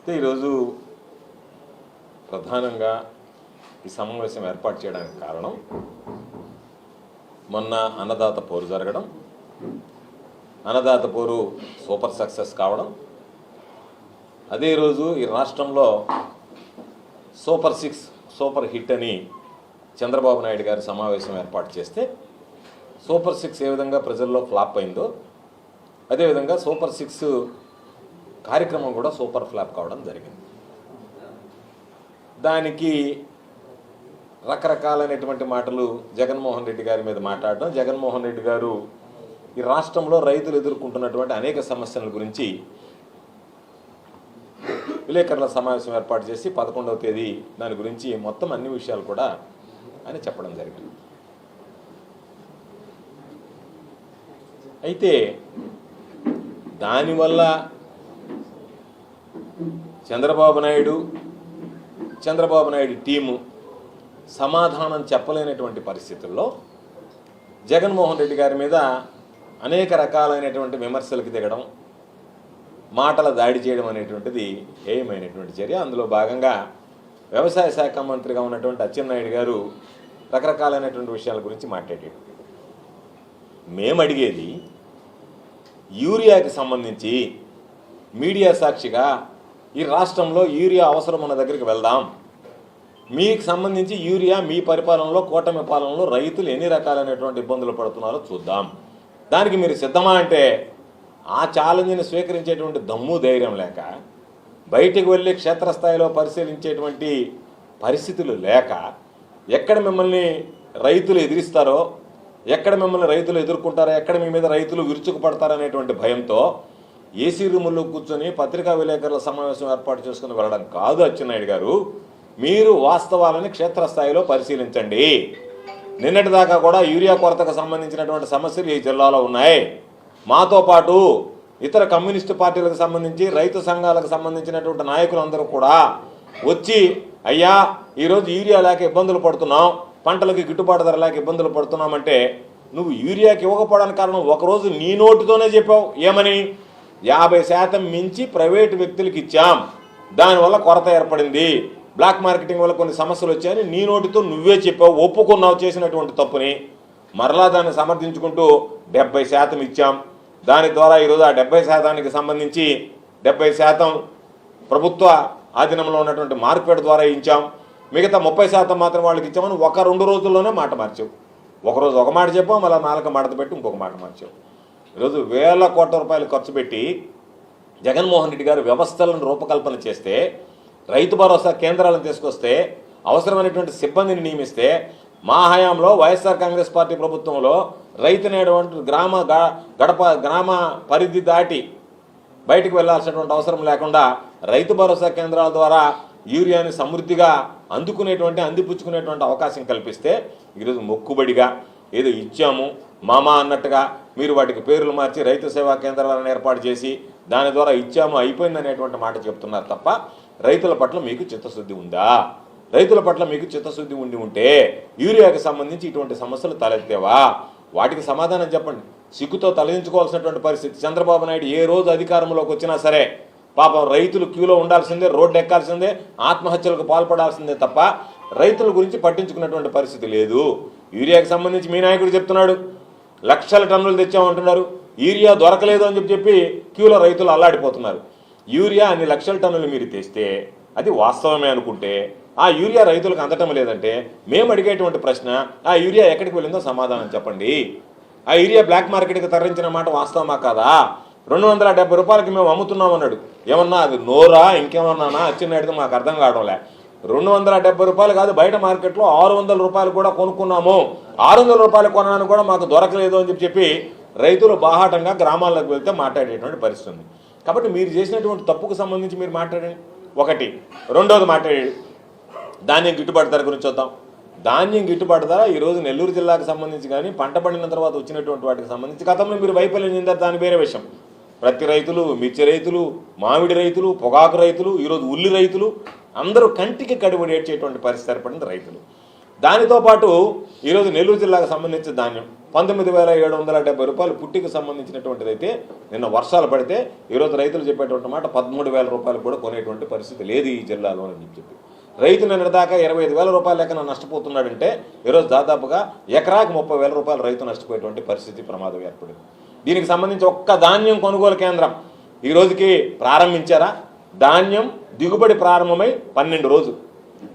అయితే ఈరోజు ప్రధానంగా ఈ సమావేశం ఏర్పాటు చేయడానికి కారణం మొన్న అన్నదాత పోరు జరగడం అన్నదాత పోరు సూపర్ సక్సెస్ కావడం అదే రోజు ఈ రాష్ట్రంలో సూపర్ సిక్స్ సూపర్ హిట్ అని చంద్రబాబు నాయుడు గారి సమావేశం ఏర్పాటు చేస్తే సూపర్ సిక్స్ ఏ విధంగా ప్రజల్లో ఫ్లాప్ అయిందో అదేవిధంగా సూపర్ సిక్స్ కార్యక్రమం కూడా సూపర్ ఫ్లాప్ కావడం జరిగింది. దానికి రకరకాలైనటువంటి మాటలు జగన్మోహన్ రెడ్డి గారి మీద మాట్లాడడం జగన్మోహన్ రెడ్డి గారు ఈ రాష్ట్రంలో రైతులు ఎదుర్కొంటున్నటువంటి అనేక సమస్యల గురించి విలేకరుల సమావేశం ఏర్పాటు చేసి పదకొండవ తేదీ దాని గురించి మొత్తం అన్ని విషయాలు కూడా అని చెప్పడం జరిగింది. అయితే దానివల్ల చంద్రబాబు నాయుడు చంద్రబాబు నాయుడు టీము సమాధానం చెప్పలేనటువంటి పరిస్థితుల్లో జగన్మోహన్ రెడ్డి గారి మీద అనేక రకాలైనటువంటి విమర్శలకు దిగడం మాటల దాడి చేయడం అనేటువంటిది ఏమైనటువంటి చర్య. అందులో భాగంగా వ్యవసాయ శాఖ మంత్రిగా ఉన్నటువంటి అచ్చెన్నాయుడు గారు రకరకాలైనటువంటి విషయాల గురించి మాట్లాడాడు మేము అడిగేది యూరియాకి సంబంధించి మీడియా సాక్షిగా ఈ రాష్ట్రంలో యూరియా అవసరం మన దగ్గరికి వెళ్దాం. మీకు సంబంధించి యూరియా మీ పరిపాలనలో కూటమి పాలనలో రైతులు ఎన్ని రకాలైనటువంటి ఇబ్బందులు పడుతున్నారో చూద్దాం. దానికి మీరు సిద్ధమా అంటే ఆ ఛాలెంజ్ని స్వీకరించేటువంటి దమ్ము ధైర్యం లేక బయటికి వెళ్ళి క్షేత్రస్థాయిలో పరిశీలించేటువంటి పరిస్థితులు లేక ఎక్కడ మిమ్మల్ని రైతులు ఎదిరిస్తారో ఎక్కడ మిమ్మల్ని రైతులు ఎదుర్కొంటారో ఎక్కడ మీ మీద రైతులు విరుచుకుపడతారనేటువంటి భయంతో ఏసీ రూముల్లో కూర్చొని పత్రికా విలేకరుల సమావేశం ఏర్పాటు చేసుకుని వెళ్ళడం కాదు అచ్చెన్నాయుడు గారు. మీరు వాస్తవాలని క్షేత్రస్థాయిలో పరిశీలించండి. నిన్నటి దాకా కూడా యూరియా కొరతకు సంబంధించినటువంటి సమస్యలు ఈ జిల్లాలో ఉన్నాయి. మాతో పాటు ఇతర కమ్యూనిస్టు పార్టీలకు సంబంధించి రైతు సంఘాలకు సంబంధించినటువంటి నాయకులందరూ కూడా వచ్చి అయ్యా ఈరోజు యూరియా లేక ఇబ్బందులు పడుతున్నాం. పంటలకు గిట్టుబాటు ధర లేక ఇబ్బందులు పడుతున్నామంటే నువ్వు యూరియాకి ఇవ్వకపోవడానికి కారణం ఒకరోజు నీ నోటితోనే చెప్పావు. ఏమని? యాభై శాతం మించి ప్రైవేటు వ్యక్తులకు ఇచ్చాం. దానివల్ల కొరత ఏర్పడింది. బ్లాక్ మార్కెటింగ్ వల్ల కొన్ని సమస్యలు వచ్చాయని నీ నోటితో నువ్వే చెప్పావు ఒప్పుకున్నావు చేసినటువంటి తప్పుని. మరలా దాన్ని సమర్థించుకుంటూ డెబ్బై శాతం ఇచ్చాం. దాని ద్వారా ఈరోజు ఆ డెబ్బై శాతానికి సంబంధించి డెబ్బై శాతం ప్రభుత్వ ఆధీనంలో ఉన్నటువంటి మార్కెట్ ద్వారా ఇచ్చాం. మిగతా ముప్పై శాతం మాత్రం వాళ్ళకి ఇచ్చామని ఒక రెండు రోజుల్లోనే మాట మార్చావు. ఒకరోజు ఒక మాట చెప్పావు మళ్ళీ నాలుగు మడత పెట్టి ఇంకొక మాట మార్చావు. ఈరోజు వేల కోట్ల రూపాయలు ఖర్చు పెట్టి జగన్మోహన్ రెడ్డి గారు వ్యవస్థలను రూపకల్పన చేస్తే రైతు భరోసా కేంద్రాలను తీసుకొస్తే అవసరమైనటువంటి సిబ్బందిని నియమిస్తే మా హయాంలో వైఎస్ఆర్ కాంగ్రెస్ పార్టీ ప్రభుత్వంలో రైతు నేడు గ్రామ గ- గడప గ్రామ పరిధి దాటి బయటకు వెళ్ళాల్సినటువంటి అవసరం లేకుండా రైతు భరోసా కేంద్రాల ద్వారా యూరియాని సమృద్ధిగా అందుకునేటువంటి అందిపుచ్చుకునేటువంటి అవకాశం కల్పిస్తే ఈరోజు మొక్కుబడిగా ఏదో ఇచ్చాము మామా అన్నట్టుగా మీరు వాటికి పేర్లు మార్చి రైతు సేవా కేంద్రాలను ఏర్పాటు చేసి దాని ద్వారా ఇచ్చాము అయిపోయిందనేటువంటి మాట చెప్తున్నారు తప్ప రైతుల పట్ల మీకు చిత్తశుద్ధి ఉందా? రైతుల పట్ల మీకు చిత్తశుద్ధి ఉండి ఉంటే యూరియాకి సంబంధించి ఇటువంటి సమస్యలు తలెత్తేవా? వాటికి సమాధానం చెప్పండి. సిగ్గుతో తలదించుకోవాల్సినటువంటి పరిస్థితి చంద్రబాబు నాయుడు ఏ రోజు అధికారంలోకి వచ్చినా సరే పాపం రైతులు క్యూలో ఉండాల్సిందే రోడ్డు ఎక్కాల్సిందే ఆత్మహత్యలకు పాల్పడాల్సిందే తప్ప రైతుల గురించి పట్టించుకున్నటువంటి పరిస్థితి లేదు. యూరియాకి సంబంధించి మీ నాయకుడు చెప్తున్నాడు లక్షల టన్నులు తెచ్చామంటున్నారు. యూరియా దొరకలేదు అని చెప్పి చెప్పి క్యూలో రైతులు అల్లాడిపోతున్నారు. యూరియా అన్ని లక్షల టన్నులు మీరు తెస్తే అది వాస్తవమే అనుకుంటే ఆ యూరియా రైతులకు అందటం లేదంటే మేము అడిగేటువంటి ప్రశ్న ఆ యూరియా ఎక్కడికి వెళ్ళిందో సమాధానం చెప్పండి. ఆ యూరియా బ్లాక్ మార్కెట్కి తరలించిన మాట వాస్తవమా కాదా? రెండు వందల డెబ్బై రూపాయలకి మేము అమ్ముతున్నాం అన్నాడు ఏమన్నా అది నోరా ఇంకేమన్నానా? అచ్చిన మాకు అర్థం కావడంలే. రెండు వందల డెబ్బై రూపాయలు కాదు బయట మార్కెట్లో ఆరు వందల రూపాయలు కూడా కొనుక్కున్నాము. ఆరు వందల రూపాయలు కొనడానికి కూడా మాకు దొరకలేదు అని చెప్పి చెప్పి రైతులు బాహాటంగా గ్రామాలకు వెళ్తే మాట్లాడేటువంటి పరిస్థితి ఉంది. కాబట్టి మీరు చేసినటువంటి తప్పుకు సంబంధించి మీరు మాట్లాడండి. ఒకటి. రెండోది మాట్లాడేది ధాన్యం గిట్టుబాటు ధర గురించి చూద్దాం. ధాన్యం గిట్టుబాటు ధర ఈరోజు నెల్లూరు జిల్లాకు సంబంధించి కానీ పంట పండిన తర్వాత వచ్చినటువంటి వాటికి సంబంధించి గతంలో మీరు వైఫల్యం చెందారు దాని వేరే విషయం. ప్రతి రైతులు మిర్చి రైతులు మామిడి రైతులు పొగాకు రైతులు ఈరోజు ఉల్లి రైతులు అందరూ కంటికి కడిబడి ఏడ్చేటువంటి పరిస్థితి ఏర్పడింది రైతులు. దానితో పాటు ఈరోజు నెల్లూరు జిల్లాకు సంబంధించిన ధాన్యం పంతొమ్మిది వేల ఏడు వందల డెబ్బై రూపాయలు పుట్టికి సంబంధించినటువంటిది అయితే నిన్న వర్షాలు పడితే ఈరోజు రైతులు చెప్పేటువంటి మాట పదమూడు వేల రూపాయలు కూడా కొనేటువంటి పరిస్థితి లేదు ఈ జిల్లాలో అని చెప్పి రైతు నిన్నదాకా ఇరవై ఐదు వేల రూపాయల లెక్కన నష్టపోతున్నాడంటే ఈరోజు దాదాపుగా ఎకరాకి ముప్పై వేల రూపాయలు రైతు నష్టపోయేటువంటి పరిస్థితి ప్రమాదం ఏర్పడింది. దీనికి సంబంధించి ఒక్క ధాన్యం కొనుగోలు కేంద్రం ఈ రోజుకి ప్రారంభించారా? ధాన్యం దిగుబడి ప్రారంభమై పన్నెండు రోజులు.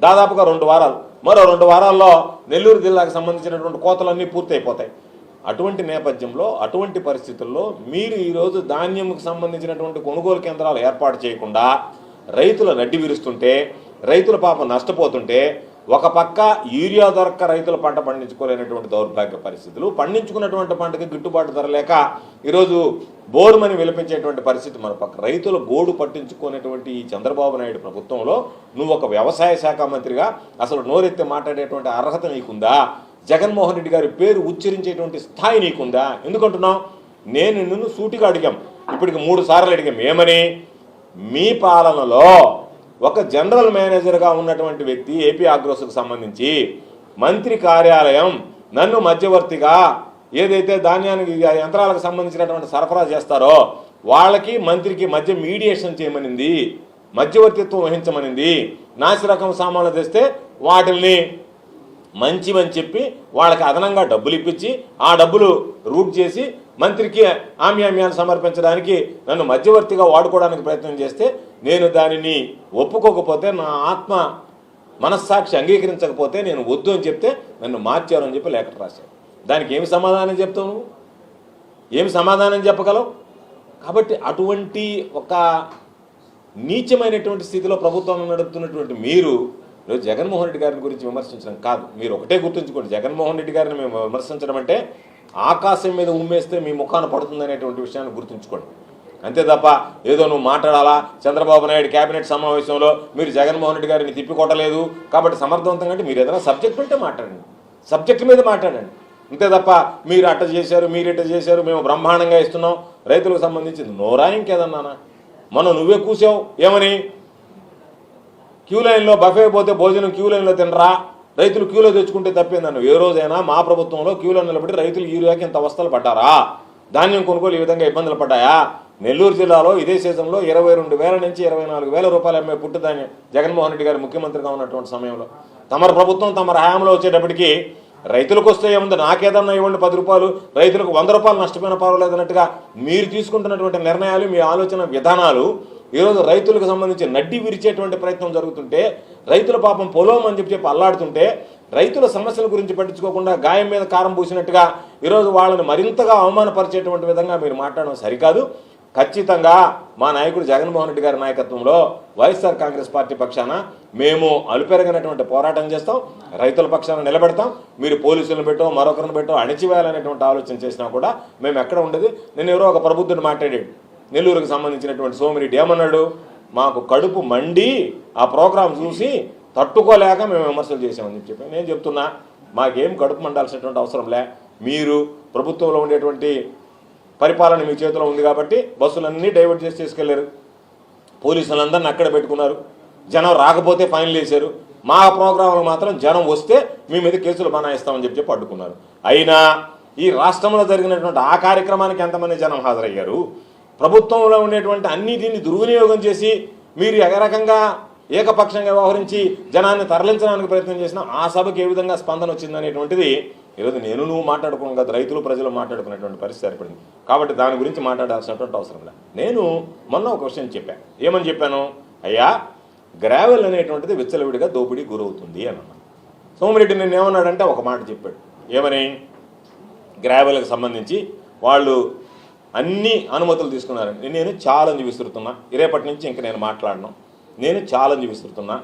దాదాపుగా రెండు వారాలు. మరో రెండు వారాల్లో నెల్లూరు జిల్లాకు సంబంధించినటువంటి కోతలన్నీ పూర్తయిపోతాయి. అటువంటి నేపథ్యంలో అటువంటి పరిస్థితుల్లో మీరు ఈరోజు ధాన్యంకు సంబంధించినటువంటి కొనుగోలు కేంద్రాలు ఏర్పాటు చేయకుండా రైతుల నడ్డి విరుస్తుంటే రైతుల పాపం నష్టపోతుంటే ఒక పక్క యూరియా దొరక్క రైతులు పంట పండించుకోలేనటువంటి దౌర్భాగ్య పరిస్థితులు పండించుకున్నటువంటి పంటకి గిట్టుబాటు ధర లేక ఈరోజు బోరుమని విలపించేటువంటి పరిస్థితి మన పక్క. రైతుల గోడు పట్టించుకునేటువంటి ఈ చంద్రబాబు నాయుడు ప్రభుత్వంలో నువ్వు ఒక వ్యవసాయ శాఖ మంత్రిగా అసలు నోరెత్తి మాట్లాడేటువంటి అర్హత నీకుందా? జగన్మోహన్ రెడ్డి గారి పేరు ఉచ్చరించేటువంటి స్థాయి నీకుందా? ఎందుకంటున్నావు? నేను నిన్ను సూటిగా అడిగాం. ఇప్పటికి మూడు సార్లు అడిగాం. ఏమని? మీ పాలనలో ఒక జనరల్ మేనేజర్గా ఉన్నటువంటి వ్యక్తి ఏపీ ఆగ్రోస్కు సంబంధించి మంత్రి కార్యాలయం నన్ను మధ్యవర్తిగా ఏదైతే ధాన్యానికి యంత్రాలకు సంబంధించినటువంటి సరఫరా చేస్తారో వాళ్ళకి మంత్రికి మధ్య మీడియేషన్ చేయమనింది మధ్యవర్తిత్వం వహించమనింది నాసి రకం సామాన్లు తెస్తే వాటిల్ని మంచివని చెప్పి వాళ్ళకి అదనంగా డబ్బులు ఇప్పించి ఆ డబ్బులు రూట్ చేసి మంత్రికి ఆమ్యామ్యాన్ని సమర్పించడానికి నన్ను మధ్యవర్తిగా వాడుకోవడానికి ప్రయత్నం చేస్తే నేను దానిని ఒప్పుకోకపోతే నా ఆత్మ మనస్సాక్షి అంగీకరించకపోతే నేను వద్దు అని చెప్తే నన్ను మార్చారు అని చెప్పి లేఖ రాశారు. దానికి ఏమి సమాధానం చెప్తావు నువ్వు? ఏమి సమాధానం చెప్పగలవు? కాబట్టి అటువంటి ఒక నీచమైనటువంటి స్థితిలో ప్రభుత్వం నడుపుతున్నటువంటి మీరు ఈరోజు జగన్మోహన్ రెడ్డి గారిని గురించి విమర్శించడం కాదు. మీరు ఒకటే గుర్తుంచుకోండి. జగన్మోహన్ రెడ్డి గారిని మేము విమర్శించడం అంటే ఆకాశం మీద ఉమ్మేస్తే మీ ముఖాన పడుతుందనేటువంటి విషయాన్ని గుర్తుంచుకోండి. అంతే తప్ప ఏదో నువ్వు మాట్లాడాలా? చంద్రబాబు నాయుడు కేబినెట్ సమావేశంలో మీరు జగన్మోహన్ రెడ్డి గారిని తిప్పికొట్టలేదు. కాబట్టి సమర్థవంతంగా అంటే మీరు ఏదైనా సబ్జెక్ట్ ఉంటే మాట్లాడండి. సబ్జెక్ట్ మీద మాట్లాడండి. అంతే తప్ప మీరు అట్ట చేశారు మీరు ఇట్ట చేశారు మేము బ్రహ్మాండంగా ఇస్తున్నాం. రైతులకు సంబంధించి నోరా ఇంకేదన్నానా? మొన్న నువ్వే కూసావు. ఏమని? క్యూ లైన్లో బఫే పోతే భోజనం క్యూ లైన్లో తినరా? రైతులు క్యూలో తెచ్చుకుంటే తప్పిందన్న ఏ రోజైనా మా ప్రభుత్వంలో క్యూలో నిలబడి రైతులు యూరియాకి ఇంత అవస్థలు పడ్డారా? ధాన్యం కొనుగోలు ఈ విధంగా ఇబ్బందులు పడ్డాయా? నెల్లూరు జిల్లాలో ఇదే సీజన్లో ఇరవై రెండు వేల నుంచి ఇరవై నాలుగు వేల రూపాయలు అమ్మే పుట్టు ధాన్యం జగన్మోహన్ రెడ్డి గారు ముఖ్యమంత్రిగా ఉన్నటువంటి సమయంలో. తమర ప్రభుత్వం తమ హయాంలో వచ్చేటప్పటికి రైతులకు వస్తే ఏముంది? నాకేదన్నా ఇవ్వండి పది రూపాయలు రైతులకు వంద రూపాయలు నష్టపోయిన పర్వాలేదు అన్నట్టుగా మీరు తీసుకుంటున్నటువంటి నిర్ణయాలు మీ ఆలోచన విధానాలు ఈరోజు రైతులకు సంబంధించి నడ్డి విరిచేటువంటి ప్రయత్నం జరుగుతుంటే రైతుల పాపం పొలం అని చెప్పి చెప్పి అల్లాడుతుంటే రైతుల సమస్యల గురించి పట్టించుకోకుండా గాయం మీద కారం పూసినట్టుగా ఈరోజు వాళ్ళని మరింతగా అవమానపరిచేటువంటి విధంగా మీరు మాట్లాడడం సరికాదు. ఖచ్చితంగా మా నాయకుడు జగన్మోహన్ రెడ్డి గారి నాయకత్వంలో వైఎస్ఆర్ కాంగ్రెస్ పార్టీ పక్షాన మేము అలుపెరగినటువంటి పోరాటం చేస్తాం. రైతుల పక్షాన నిలబెడతాం. మీరు పోలీసులను పెట్టో మరొకరిని పెట్టో అణిచివేయాలనేటువంటి ఆలోచన చేసినా కూడా మేము ఎక్కడ ఉండేది. నేను ఎవరో ఒక ప్రబుద్ధుడు మాట్లాడాడు నెల్లూరుకు సంబంధించినటువంటి సోమిరెడ్డి ఏమన్నాడు మాకు కడుపు మండి ఆ ప్రోగ్రాం చూసి తట్టుకోలేక మేము విమర్శలు చేసామని చెప్పి నేను చెప్తున్నా. మాకేం కడుపు మండాల్సినటువంటి అవసరం లే. మీరు ప్రభుత్వంలో ఉండేటువంటి పరిపాలన మీ చేతిలో ఉంది కాబట్టి బస్సులన్నీ డైవర్ట్ చేసి తీసుకెళ్ళారు. పోలీసులందరిని అక్కడ పెట్టుకున్నారు. జనం రాకపోతే ఫైన్లు వేశారు. మా ప్రోగ్రాంలు మాత్రం జనం వస్తే మీ మీద కేసులు బనాయిస్తామని చెప్పి చెప్పి అడ్డుకున్నారు. అయినా ఈ రాష్ట్రంలో జరిగినటువంటి ఆ కార్యక్రమానికి ఎంతమంది జనం హాజరయ్యారు? ప్రభుత్వంలో ఉండేటువంటి అన్ని దీన్ని దుర్వినియోగం చేసి మీరు ఎగరకంగా ఏకపక్షంగా వ్యవహరించి జనాన్ని తరలించడానికి ప్రయత్నం చేసినా ఆ సభకు ఏ విధంగా స్పందన వచ్చిందనేటువంటిది ఈరోజు నేను నువ్వు మాట్లాడుకున్నాం కదా రైతులు ప్రజలు మాట్లాడుకునేటువంటి పరిస్థితి ఏర్పడింది. కాబట్టి దాని గురించి మాట్లాడాల్సినటువంటి అవసరం లేదు. నేను మొన్న ఒక విషయం చెప్పాను. ఏమని చెప్పాను? అయ్యా గ్రావెల్ అనేటువంటిది విచ్చలవిడిగా దోపిడీ గురవుతుంది అని అన్నాను. సోమిరెడ్డి నేను ఏమన్నాడంటే ఒక మాట చెప్పాడు. ఏమని? గ్రావెల్కి సంబంధించి వాళ్ళు అన్ని అనుమతులు తీసుకున్నారండి. నేను ఛాలెంజ్ విసురుతున్నా. రేపటి నుంచి ఇంక నేను మాట్లాడను. నేను ఛాలెంజ్ విసురుతున్నా.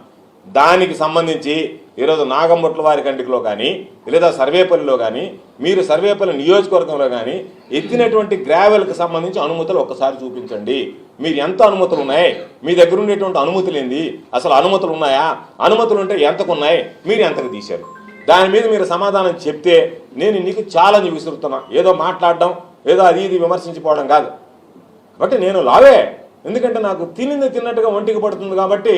దానికి సంబంధించి ఈరోజు నాగంబొట్ల వారి కంటికిలో కానీ లేదా సర్వేపల్లిలో కానీ మీరు సర్వేపల్లి నియోజకవర్గంలో కానీ ఎత్తినటువంటి గ్రావెల్కి సంబంధించి అనుమతులు ఒక్కసారి చూపించండి. మీరు ఎంత అనుమతులు ఉన్నాయి? మీ దగ్గర ఉండేటువంటి అనుమతులు ఏంది? అసలు అనుమతులు ఉన్నాయా? అనుమతులు ఉంటే ఎంతకు ఉన్నాయి? మీరు ఎంతకు తీశారు? దాని మీద మీరు సమాధానం చెప్తే నేను నీకు ఛాలెంజ్ విసురుతున్నా. ఏదో మాట్లాడడం ఏదో అది ఇది విమర్శించిపోవడం కాదు. కాబట్టి నేను లావే. ఎందుకంటే నాకు తినింది తిన్నట్టుగా ఒంటికి పడుతుంది కాబట్టి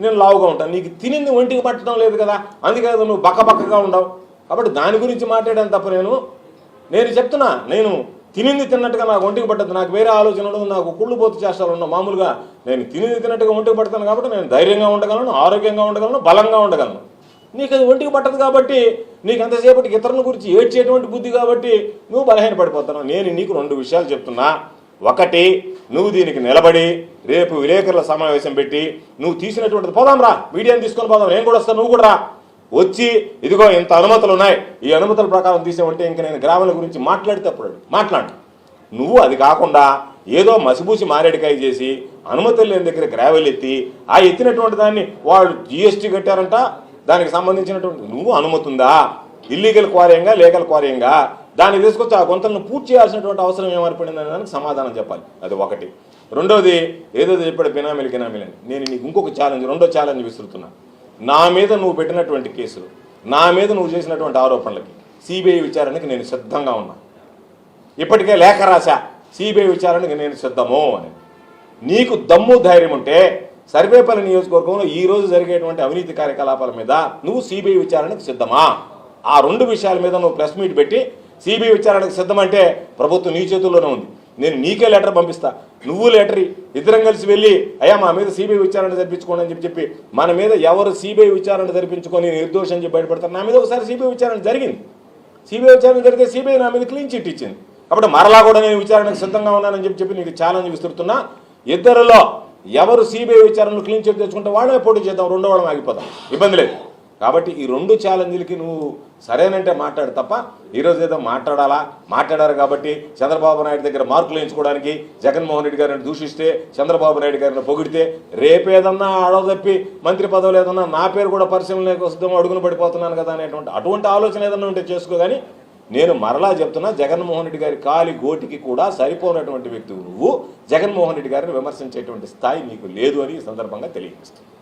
నేను లావుగా ఉంటాను. నీకు తినింది ఒంటికి పట్టడం లేదు కదా. అందుకే నువ్వు బక్కబక్కగా ఉండవు. కాబట్టి దాని గురించి మాట్లాడాను తప్ప నేను నేను చెప్తున్నా నేను తినింది తిన్నట్టుగా నాకు ఒంటికి పట్టదు. నాకు వేరే ఆలోచన ఉండదు. నాకు కుళ్ళు పోతు చేష్టాలు ఉండవు. మామూలుగా నేను తినింది తిన్నట్టుగా ఒంటికి పడతాను కాబట్టి నేను ధైర్యంగా ఉండగలను ఆరోగ్యంగా ఉండగలను బలంగా ఉండగలను. నీకు అది ఒంటికి పట్టదు కాబట్టి నీకు అంతసేపటికి ఇతరుల గురించి ఏడ్చేటువంటి బుద్ధి కాబట్టి నువ్వు బలహీన పడిపోతున్నావు నేను నీకు రెండు విషయాలు చెప్తున్నా. ఒకటి నువ్వు దీనికి నిలబడి రేపు విలేకరుల సమావేశం పెట్టి నువ్వు తీసినటువంటిది పోదాం రా. మీడియాని తీసుకొని పోదాం. నేను కూడా వస్తాను. నువ్వు కూడా రా. వచ్చి ఇదిగో ఇంత అనుమతులు ఉన్నాయి. ఈ అనుమతుల ప్రకారం తీసామంటే ఇంక నేను గ్రామాల గురించి మాట్లాడితే అప్పుడు మాట్లాడు. నువ్వు అది కాకుండా ఏదో మసిబూసి మారేడికాయ చేసి అనుమతులు లేని దగ్గర గ్రావెల్ ఎత్తి ఆ ఎత్తినటువంటి దాన్ని వాళ్ళు జిఎస్టీ కట్టారంట. దానికి సంబంధించినటువంటి నువ్వు అనుమతి ఉందా ఇల్లీగల్ క్వారియంగా లీగల్ క్వారియంగా దాన్ని తీసుకొచ్చి ఆ గుంతలను పూర్తి చేయాల్సినటువంటి అవసరం ఏమర్పడిందని దానికి సమాధానం చెప్పాలి. అది ఒకటి. రెండోది ఏదో చెప్పాడు బినామీలు గినామీలు అని. నేను నీకు ఇంకొక ఛాలెంజ్ రెండో ఛాలెంజ్ విసురుతున్నా. నా మీద నువ్వు పెట్టినటువంటి కేసులు నా మీద నువ్వు చేసినటువంటి ఆరోపణలకి సిబిఐ విచారణకి నేను సిద్ధంగా ఉన్నా. ఇప్పటికే లేఖ రాశా. సిబిఐ విచారణకి నేను సిద్ధము అని. నీకు దమ్ము ధైర్యం ఉంటే సర్వేపల్లి నియోజకవర్గంలో ఈ రోజు జరిగేటువంటి అవినీతి కార్యకలాపాల మీద నువ్వు సిబిఐ విచారణకు సిద్ధమా? ఆ రెండు విషయాల మీద నువ్వు ప్రెస్ మీట్ పెట్టి సిబిఐ విచారణకు సిద్ధమంటే ప్రభుత్వం నీ చేతుల్లోనే ఉంది. నేను నీకే లెటర్ పంపిస్తా. నువ్వు లెటర్ ఇద్దరం కలిసి వెళ్ళి అయ్యా మా మీద సిబిఐ విచారణ జరిపించుకోండి అని చెప్పి చెప్పి మన మీద ఎవరు సిబిఐ విచారణ జరిపించుకొని నిర్దోషం అని చెప్పి బయటపడతారు? నా మీద ఒకసారి సిబిఐ విచారణ జరిగింది. సిబిఐ విచారణ జరిగితే సిబిఐ నా మీద క్లీన్ చిట్ ఇచ్చింది. కాబట్టి మరలా కూడా నేను విచారణకు సిద్ధంగా ఉన్నానని చెప్పి చెప్పి నీకు ఛాలెంజ్ విసురుతున్నా. ఇద్దరిలో ఎవరు సిబిఐ విచారణలు క్లీన్ చిట్ తెచ్చుకుంటే వాళ్ళే పోటీ చేద్దాం రెండో వాళ్ళం ఆగిపోదాం ఇబ్బంది లేదు. కాబట్టి ఈ రెండు ఛాలెంజ్లకి నువ్వు సరేనంటే మాట్లాడు తప్ప ఈరోజు ఏదో మాట్లాడాలా? మాట్లాడారు కాబట్టి చంద్రబాబు నాయుడు దగ్గర మార్కులు వేయించుకోవడానికి జగన్మోహన్ రెడ్డి గారిని దూషిస్తే చంద్రబాబు నాయుడు గారిని పొగిడితే రేపేదన్నా ఆడదప్పి మంత్రి పదవులు ఏదన్నా నా పేరు కూడా పరిశీలనలోకి వస్తుందో అడుగున పడిపోతున్నాను కదా అనేటువంటి అటువంటి ఆలోచన ఏదన్నా ఉంటే చేసుకో కానీ నేను మరలా చెప్తున్నా జగన్మోహన్ రెడ్డి గారి కాలి గోటికి కూడా సరిపోనటువంటి వ్యక్తి నువ్వు. జగన్మోహన్ రెడ్డి గారిని విమర్శించేటువంటి స్థాయి నీకు లేదు అని ఈ సందర్భంగా తెలియజేస్తుంది